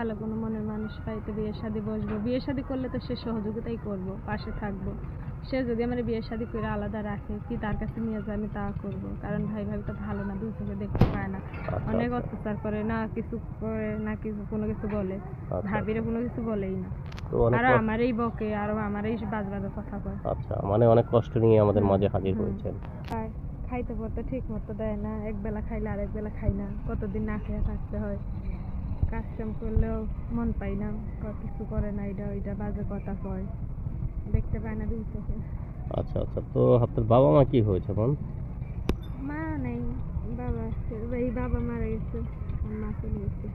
ভালো কোনো মনের মানুষ পাই তো বিয়ে শাদি বসবো। বিয়ে শাদি করলে তো সে সহযোগিতাই করব পাশে থাকব। সে যদি আমার বিয়ে শাদি করে আলাদা রাখে কি তার কাছে নিয়ে যায় আমি তা করব? কারণ ভাই ভাবি তো ভালো না দুই চোখে দেখতে পায় না। আচ্ছা, অনেক। অত্যাচার করে না কিছু করে না কিছু কোনো কিছু বলে। আচ্ছা, ভাবিরা কোনো কিছু বলেই না। আরও আমারই বকে আরও আমারই বাজ বাজে কথা কয়। আচ্ছা মানে অনেক কষ্ট নিয়ে আমাদের মাঝে হাজির। হয়েছেন। খাইতে পড়তে ঠিক মতো দেয় না এক বেলা খাইলে আরেক বেলা খাই না। কতদিন না খেয়ে থাকতে হয়। কাজ কাম করলেও মন পাই না কিছু করে না এটা ওইটা বাজে কথা কয়। দেখতে পায় না দুই চোখে। আচ্ছা আচ্ছা তো আপনার বাবা মা কি হয়েছে বোন? মা নেই বাবা এই বাবা মারা গেছে মা চলে গেছে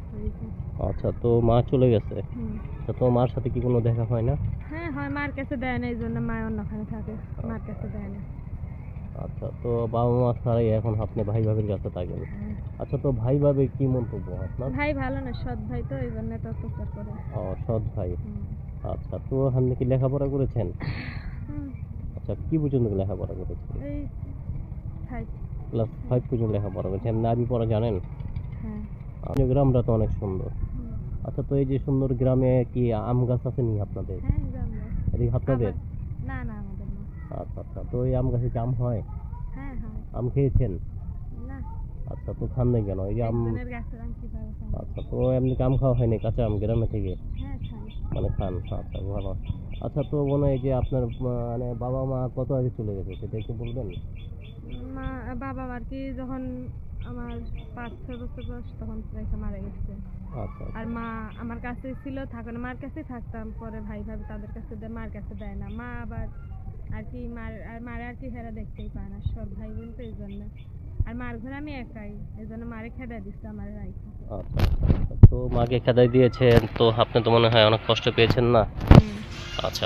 আচ্ছা তো মা চলে গেছে? তো তোমার মার সাথে কি কোনো দেখা হয় না? হ্যাঁ হয় মার কাছে দেয় না এই জন্য মা অন্যখানে থাকে মার কাছে দেয় না। আচ্ছা তো বাবা মা ছাড়াই এখন আপনি ভাই ভাবির কাছে থাকেন। আচ্ছা তো ভাই ভাবি কি মন্তব্য আপনার? ভাই ভালো না সৎ ভাই তো এই জন্য তো অত্যাচার করে। ও সৎ ভাই। আচ্ছা তো আপনি কি লেখাপড়া করেছেন? আচ্ছা কি পর্যন্ত লেখাপড়া করেছেন? এই ক্লাস ফাইভ পর্যন্ত লেখাপড়া করেছেন নাবি পড়া জানেন? হ্যাঁ। আপনার গ্রামটা তো অনেক সুন্দর। আচ্ছা তো এই যে সুন্দর গ্রামে কি আম গাছ আছে নি আপনাদের? হ্যাঁ আপনাদের? না না আচ্ছা আচ্ছা। তো এই আম গাছে কি আম হয়? হ্যাঁ হ্যাঁ। আম খেয়েছেন? না। আচ্ছা তো খান নাই কেন? এই আম? আচ্ছা তো এমনি আম খাওয়া হয়নি কাঁচা আম গ্রামে থেকে? হ্যাঁ মানে খান আচ্ছা ভালো। আচ্ছা তো মনে হয় যে আপনার মানে বাবা মা কত আগে চলে গেছে সেটা একটু বলবেন? মা বাবা আর কি যখন আমার পাঁচ ছয় বছর বয়স তখন রেখে মারা গেছে। আচ্ছা আর মা আমার কাছে ছিল থাকো না মার কাছেই থাকতাম। পরে ভাই ভাবি তাদের কাছে দেয় মার কাছে দেয় না। মা আবার আর কি মার আর মারে আর কি হেরা দেখতেই পায় না সব ভাই বোন তো এই জন্য আর মার ঘরে আমি একাই এই জন্য মারে খেদা দিচ্ছে আমার রাইখে আচ্ছা আচ্ছা, আচ্ছা। তো মাকে খেদাই দিয়েছেন তো আপনি তো মনে হয় অনেক কষ্ট পেয়েছেন না? আচ্ছা